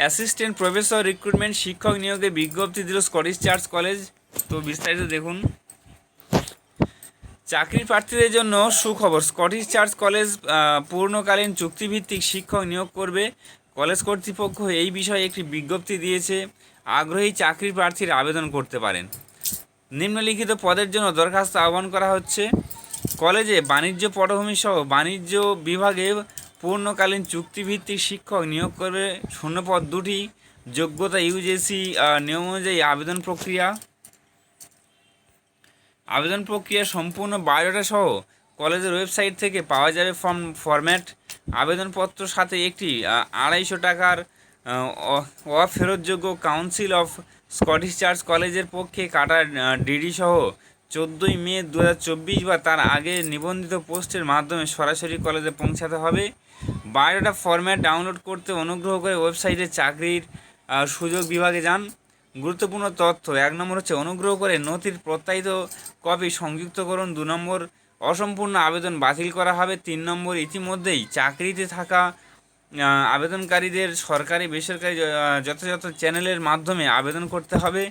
Assistant professor recruitment শিক্ষক নিয়োগে বিজ্ঞপ্তি দিল স্কটিশ চার্চ কলেজ। তো বিস্তারিত দেখুন। চাকরি প্রার্থীদের জন্য সুখবর, স্কটিশ চার্চ কলেজ পূর্ণকালীন চুক্তিভিত্তিক শিক্ষক নিয়োগ করবে। কলেজ কর্তৃপক্ষ এই বিষয়ে একটি বিজ্ঞপ্তি দিয়েছে। আগ্রহী চাকরি প্রার্থীরা আবেদন করতে পারেন। নিম্নলিখিত পদের জন্য দরখাস্ত আহ্বান করা হচ্ছে। কলেজে বাণিজ্য পটভূমি সহ বাণিজ্য বিভাগে পূর্ণকালীন চুক্তিভিত্তিক শিক্ষক নিয়োগ করে শূন্যপদ দুটি, যোগ্যতা ইউজেসি নিয়ম অনুযায়ী আবেদন প্রক্রিয়া। আবেদন প্রক্রিয়া সম্পূর্ণ বায়োডাটা সহ কলেজের ওয়েবসাইট থেকে পাওয়া যাবে ফর্ম ফরম্যাট। আবেদনপত্র সাথে একটি আড়াইশো টাকার অফেরতযোগ্য কাউন্সিল অফ স্কটিশ চার্চ কলেজের পক্ষে কাটা ডিডি সহ চোদ্দোই মে দু হাজার চব্বিশ বা তার আগে নিবন্ধিত পোস্টের মাধ্যমে সরাসরি কলেজে পৌঁছাতে হবে। বায়োডাটা ফরম্যাট ডাউনলোড করতে অনুগ্রহ করে ওয়েবসাইটে চাকরির সুযোগ বিভাগে যান। গুরুত্বপূর্ণ তথ্য, এক নম্বর হচ্ছে অনুগ্রহ করে নথির প্রত্যায়িত কপি সংযুক্ত করুন। দু নম্বর, অসম্পূর্ণ আবেদন বাতিল করা হবে। তিন নম্বর, ইতিমধ্যেই চাকরিতে থাকা আবেদনকারীদের সরকারি, বেসরকারি যথাযথ চ্যানেলের মাধ্যমে আবেদন করতে হবে।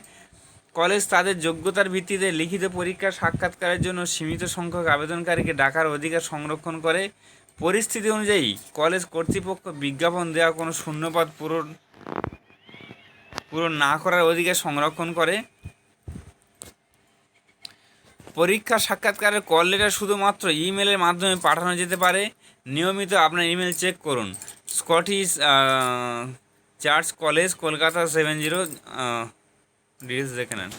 কলেজ তাদের যোগ্যতার ভিত্তিতে লিখিত পরীক্ষা সাক্ষাৎকারের জন্য সীমিত সংখ্যক আবেদনকারীকে ডাকার অধিকার সংরক্ষণ করে। পরিস্থিতি অনুযায়ী কলেজ কর্তৃপক্ষ বিজ্ঞাপন দেওয়া কোনো শূন্যপদ পূরণ পূরণ না করার অধিকার সংরক্ষণ করে। পরীক্ষা সাক্ষাৎকারের কল লেটার শুধুমাত্র ইমেলের মাধ্যমে পাঠানো যেতে পারে। নিয়মিত আপনার ইমেল চেক করুন। Scottish Church College, Kolkata seven zero reels দেখে নেন